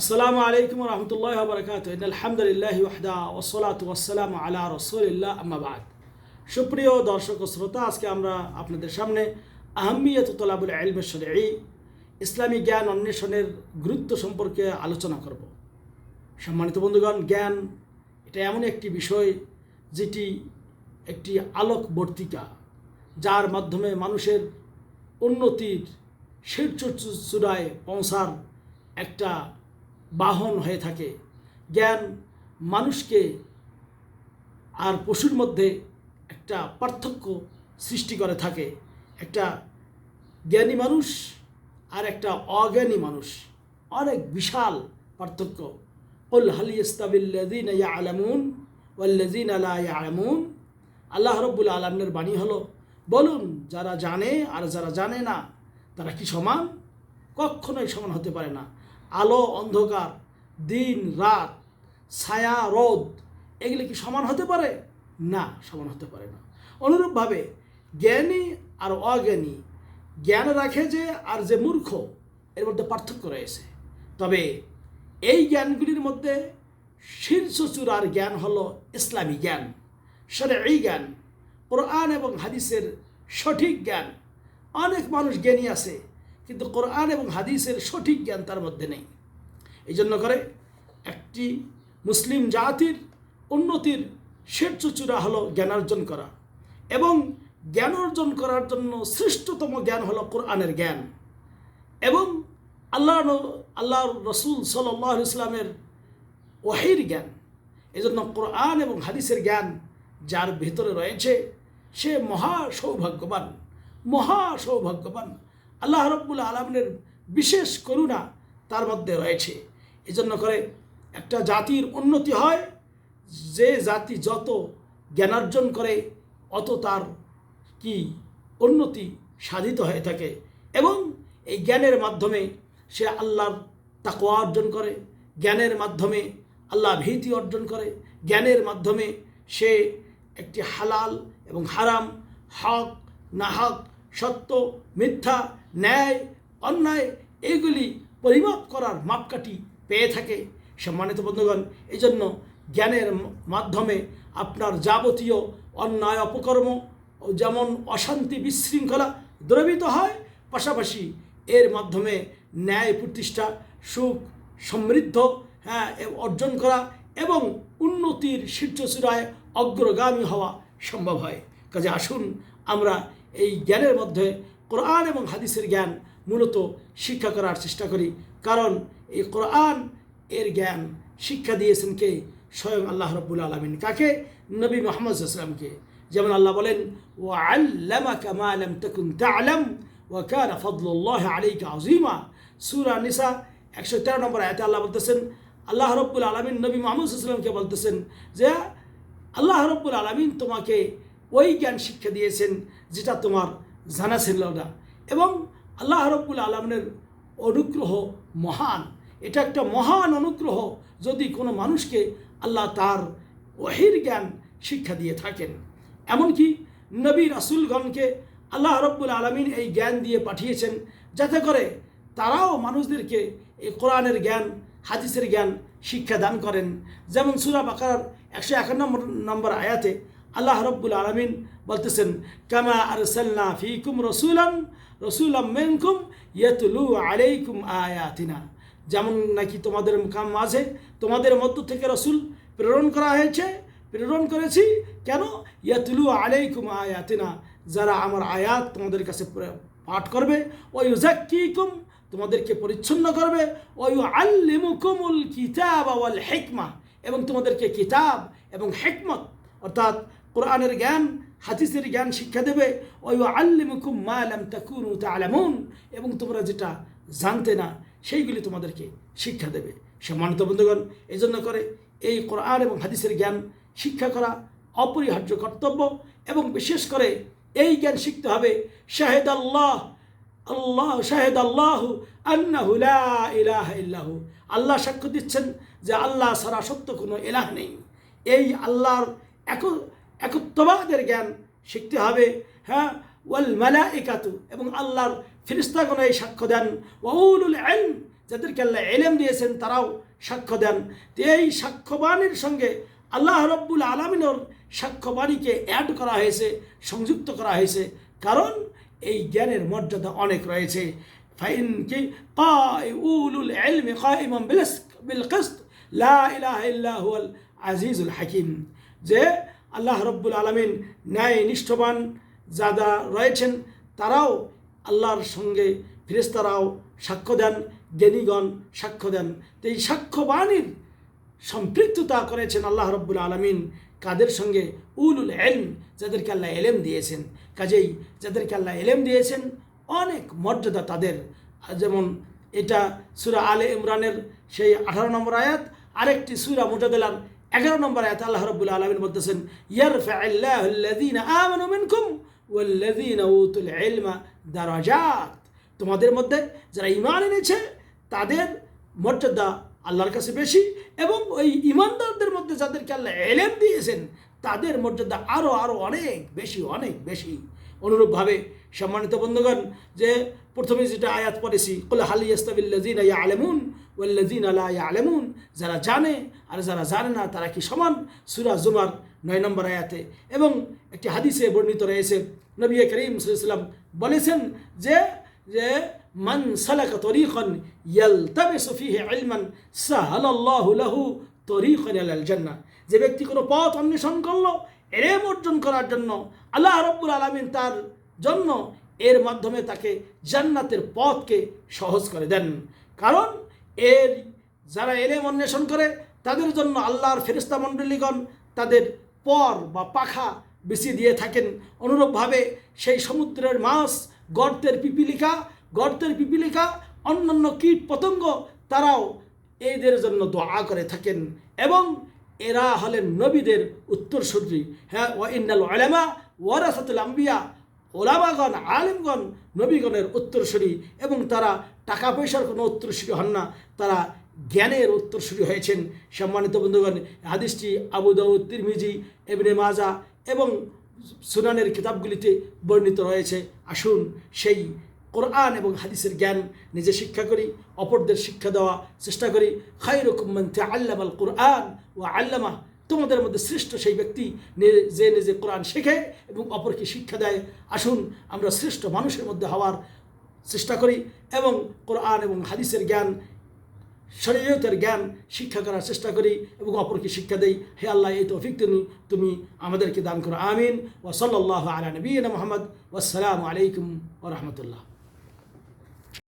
আসসালামু আলাইকুম রহমতুল্লাহ বরকাত আলহামদুলিল্লাহ ওয়াহদা ওসলাত ওয়াসালাম আলা রসুলিল্লাহ। আম্মাবাদ সুপ্রিয় দর্শক ও শ্রোতা, আজকে আমরা আপনাদের সামনে আহমিয়ত তোলাবুল আলম শরী ইসলামী জ্ঞান অন্বেষণের গুরুত্ব সম্পর্কে আলোচনা করব। সম্মানিত বন্ধুগণ, জ্ঞান এটা এমন একটি বিষয় যেটি একটি আলোকবর্তিকা যার মাধ্যমে মানুষের উন্নতির শীর্ষ চূড়ায় পৌঁছার একটা বাহন হয়ে থাকে। জ্ঞান মানুষকে আর পশুর মধ্যে একটা পার্থক্য সৃষ্টি করে থাকে। একটা জ্ঞানী মানুষ আর একটা অজ্ঞানী মানুষ। অনেক বিশাল পার্থক্য। উল হালি ইস্তাবিল্লাদিন আলামুন ওয়াল্লাদিন আলা আলামুন আল্লাহ রব্বুল আলমের বাণী হলো, বলুন যারা জানে আর যারা জানে না, তারা কি সমান? কখনোই সমান হতে পারে না। আলো, অন্ধকার, দিন, রাত, ছায়া, রোদ, এগুলি কি সমান হতে পারে? না, সমান হতে পারে না। অনুরূপভাবে জ্ঞানী আর অজ্ঞানী জ্ঞান রাখে যে আর যে মূর্খ, এর মধ্যে পার্থক্য রয়েছে। তবে এই জ্ঞানগুলির মধ্যে শীর্ষ চূড়ার জ্ঞান হলো ইসলামী জ্ঞান সেটা এই জ্ঞান, কোরআন এবং হাদিসের সঠিক জ্ঞান। অনেক মানুষ জ্ঞানী আছে কিন্তু কোরআন এবং হাদিসের সঠিক জ্ঞান তার মধ্যে নেই। এই জন্য করে একটি মুসলিম জাতির উন্নতির শীর্ষ চূড়া হলো জ্ঞান অর্জন করা এবং জ্ঞান অর্জন করার জন্য শ্রেষ্ঠতম জ্ঞান হলো কোরআনের জ্ঞান এবং আল্লাহ আল্লাহ রসুল সাল্লাহ ইসলামের ওয়াহির জ্ঞান। এজন্য কোরআন এবং হাদিসের জ্ঞান যার ভেতরে রয়েছে সে মহা সৌভাগ্যবান মহা সৌভাগ্যবান। আল্লাহ রব্বুল আলমের বিশেষ করুণা তার মধ্যে রয়েছে। এজন্য করে একটা জাতির উন্নতি হয়, যে জাতি যত জ্ঞানার্জন করে, অত তার কি উন্নতি সাধিত হয়ে থাকে। এবং এই জ্ঞানের মাধ্যমে সে আল্লাহর তাকোয়া অর্জন করে, জ্ঞানের মাধ্যমে আল্লাহ ভীতি অর্জন করে, জ্ঞানের মাধ্যমে সে একটি হালাল এবং হারাম হক, না হক সত্য, মিথ্যা, ন্যায়, অন্যায় এইগুলি পরিমাপ করার মাপকাঠি পেয়ে থাকে। সম্মানিত বন্ধুগণ এই জন্য জ্ঞানের মাধ্যমে আপনার যাবতীয় অন্যায় অপকর্ম যেমন অশান্তি বিশৃঙ্খলা দ্রবিত হয়, পাশাপাশি এর মাধ্যমে ন্যায় প্রতিষ্ঠা, সুখ, সমৃদ্ধ হ্যাঁ অর্জন করা এবং উন্নতির শীর্ষচূড়ায় অগ্রগামী হওয়া সম্ভব হয়। কাজে আসুন, আমরা এই জ্ঞানের মধ্যে কোরআন এবং হাদিসের জ্ঞান মূলত শিক্ষা করার চেষ্টা করি। কারণ এই কোরআন এর জ্ঞান শিক্ষা দিয়েছেন কে? স্বয়ং আল্লাহ রব্বুল আলমিন। কাকে? নবী মোহাম্মদ ইসলামকে যেমন আল্লাহ বলেন ও আল্লামা কামালাম তকুন তালাম ও কান ফদলুল্লাহ আলাইকা আজিমা সুরা নিসা একশো তেরো নম্বর আয়তে আল্লাহ বলতেছেন, আল্লাহ রব্বুল আলমিন নবী মোহাম্মদ ইসলামকে বলতেছেন যে, আল্লাহ রব্বুল আলমিন তোমাকে ওই জ্ঞান শিক্ষা দিয়েছেন যেটা তোমার জানা ছিল না। এবং আল্লাহ রব্বুল আলমিনের অনুগ্রহ মহান। এটা একটা মহান অনুগ্রহ যদি কোনো মানুষকে আল্লাহ তার ওহির জ্ঞান, শিক্ষা দিয়ে থাকেন। এমনকি নবী রাসুলগণকে আল্লাহ রব্বুল আলমিন এই জ্ঞান দিয়ে পাঠিয়েছেন যাতে করে তারাও মানুষদেরকে এই কোরআনের জ্ঞান, হাদিসের জ্ঞান, শিক্ষা দান করেন। যেমন সুরা বাকার একশো একান্ন নম্বর আয়াতে আল্লাহ রব্বুল আলমিন বলতেছেন, কামা আর সাল্লা ফিকুম রসুলাম রসুলাম মেনকুম ইয়তুলু আলাইকুম আয়াতিনা। যেমন নাকি তোমাদের কাম মাঝে তোমাদের মধ্য থেকে রসুল প্রেরণ করা হয়েছে, প্রেরণ করেছি। কেন? ইয়াতুলু আলাইকুম আয়াতিনা, যারা আমার আয়াত তোমাদের কাছে পাঠ করবে। ওই ইউজাক্কিকুম তোমাদেরকে পরিচ্ছন্ন করবে। ওই আল্লিমুকুমুল কিতাব ওয়াল হেকমা, এবং তোমাদেরকে কিতাব এবং হেকমত, অর্থাৎ কোরআনের জ্ঞান, হাদিসের জ্ঞান শিক্ষা দেবে। ওই আল্লিমুকুম মা লাম তাকুনু তা'লামুন এবং তোমরা যেটা জানতে না, সেইগুলি তোমাদেরকে শিক্ষা দেবে। সম্মানিত বন্ধুগণ এই জন্য করে এই কোরআন এবং হাদিসের জ্ঞান শিক্ষা করা অপরিহার্য কর্তব্য। এবং বিশেষ করে এই জ্ঞান শিখতে হবে শাহেদ আল্লাহ আল্লাহ শাহেদ আল্লাহ আন্নাহু ইলাহা ইল্লাহু। আল্লাহ সাক্ষ্য দিচ্ছেন যে আল্লাহ ছাড়া সত্য কোনো এলাহ নেই। এই আল্লাহর এক একত্ববাদের জ্ঞান শিখতে হবে হ্যাঁ? ওয়াল মালা একাতু এবং আল্লাহর ফিরিস্তাগণ এই সাক্ষ্য দেন। ওয়াউলুল আইন যাদেরকে আল্লাহ এলেম দিয়েছেন, তারাও সাক্ষ্য দেন। এই সাক্ষ্যবাণীর সঙ্গে আল্লাহ রব্বুল আলমিনের সাক্ষ্যবাণীকে অ্যাড করা হয়েছে, সংযুক্ত করা হয়েছে। কারণ এই জ্ঞানের মর্যাদা অনেক রয়েছে। ফাইন কি? উলুল ইলমি কাইমান বিল কিসত, লা ইলাহা ইল্লা হুয়াল আজিজুল হাকিম। যে আল্লাহ রব্বুল আলমিন ন্যায় নিষ্ঠবান যারা রয়েছেন, তারাও আল্লাহর সঙ্গে ফেরেস্তারাও সাক্ষ্য দেন, জ্ঞানীগণ সাক্ষ্য দেন। তো এই সাক্ষ্যবাণীর সম্পৃক্ততা করেছেন আল্লাহ রব্বুল আলমিন কাদের সঙ্গে? উলুল এলম যাদেরকে আল্লাহ এলেম দিয়েছেন। কাজেই যাদেরকে আল্লাহ এলেম দিয়েছেন, অনেক মর্যাদা তাদের। যেমন এটা সুরা আলে ইমরানের সেই আঠারো নম্বর আয়াত, আরেকটি সুরা মুজাদালার এগারো নম্বর আয়াত আল্লাহ রব্বুল আলমিন বলতেছেন ইলমা দারাজাত। তোমাদের মধ্যে যারা ঈমান এনেছে, তাদের মর্যাদা আল্লাহর কাছে বেশি এবং ওই ইমানদারদের মধ্যে যাদেরকে আল্লাহ এলেম দিয়েছেন, তাদের মর্যাদা আরও আরও অনেক বেশি অনেক বেশি। অনুরূপভাবে সম্মানিত বন্ধুগণ, যে প্রথমে যেটা আয়াত পড়েছি, কল হালি ইস্তাবিল্লাজিন ইয়া আলেমুন ওয়াল্লাজিন আলা ইয়া আলেমুন যারা জানে আর যারা জানে না, তারা কি সমান? সুরা জুমার নয় নম্বর আয়াতে। এবং একটি হাদিসে বর্ণিত রয়েছে, নবী করিম সাল্লাম বলেছেন যে যে মান সালাক তরিকন ইয়ালতামিসু ফিহি ইলমান সাহালাল্লাহু লাহু তরিকন আলাল জান্নাহ যে ব্যক্তি কোনো পথ অন্বেষণ করল, এলেম অর্জন করার জন্য আল্লাহ রব্বুল আলমিন তার জন্য এর মাধ্যমে তাকে জান্নাতের পথকে সহজ করে দেন। কারণ এর যারা এলেম অন্বেষণ করে, তাদের জন্য আল্লাহর ফেরিস্তা মণ্ডলীগণ তাদের পর বা পাখা বেশি দিয়ে থাকেন। অনুরূপভাবে সেই সমুদ্রের মাছ, গর্তের পিপিলিকা গর্তের পিপিলিকা, অন্যান্য কীট পতঙ্গ তারাও এদের জন্য দোয়া করে থাকেন এবং এরা হলেন নবীদের উত্তরসূরি। হ্যাঁ ও ইন্নাল আলেমা ওয়ারাসাতুল আম্বিয়া ওলামাগণ, আলেমগণ, নবীগণের উত্তরসূরি এবং তারা টাকা পয়সার কোনো উত্তরসূরি হন না। তারা জ্ঞানের উত্তরসূরি হয়েছেন। সম্মানিত বন্ধুগণ, হাদিসটি আবু দাউদ, তিরমিজি এবনে মাজা এবং সুনানের কিতাবগুলিতে বর্ণিত রয়েছে। আসুন সেই কোরআন এবং হাদিসের জ্ঞান নিজে শিক্ষা করি, অপরদের শিক্ষা দেওয়া চেষ্টা করি। খাইরকুম্মান আল্লাম আল কোরআন ও আল্লামা তোমাদের মধ্যে শ্রেষ্ঠ সেই ব্যক্তি যে নিজে কোরআন শেখে এবং অপরকে শিক্ষা দেয়। আসুন আমরা শ্রেষ্ঠ মানুষের মধ্যে হওয়ার চেষ্টা করি এবং কোরআন এবং হাদিসের জ্ঞান, শরীয়তের জ্ঞান শিক্ষা করার চেষ্টা করি এবং অপরকে শিক্ষা দেই। হে আল্লাহ, এই তৌফিক তুমি তুমি আমাদেরকে দান করো। আমিন। ও সাল্লাহ আলা নবীন মোহাম্মদ। ওসালামু আলাইকুম ও রহমতুল্লাহ।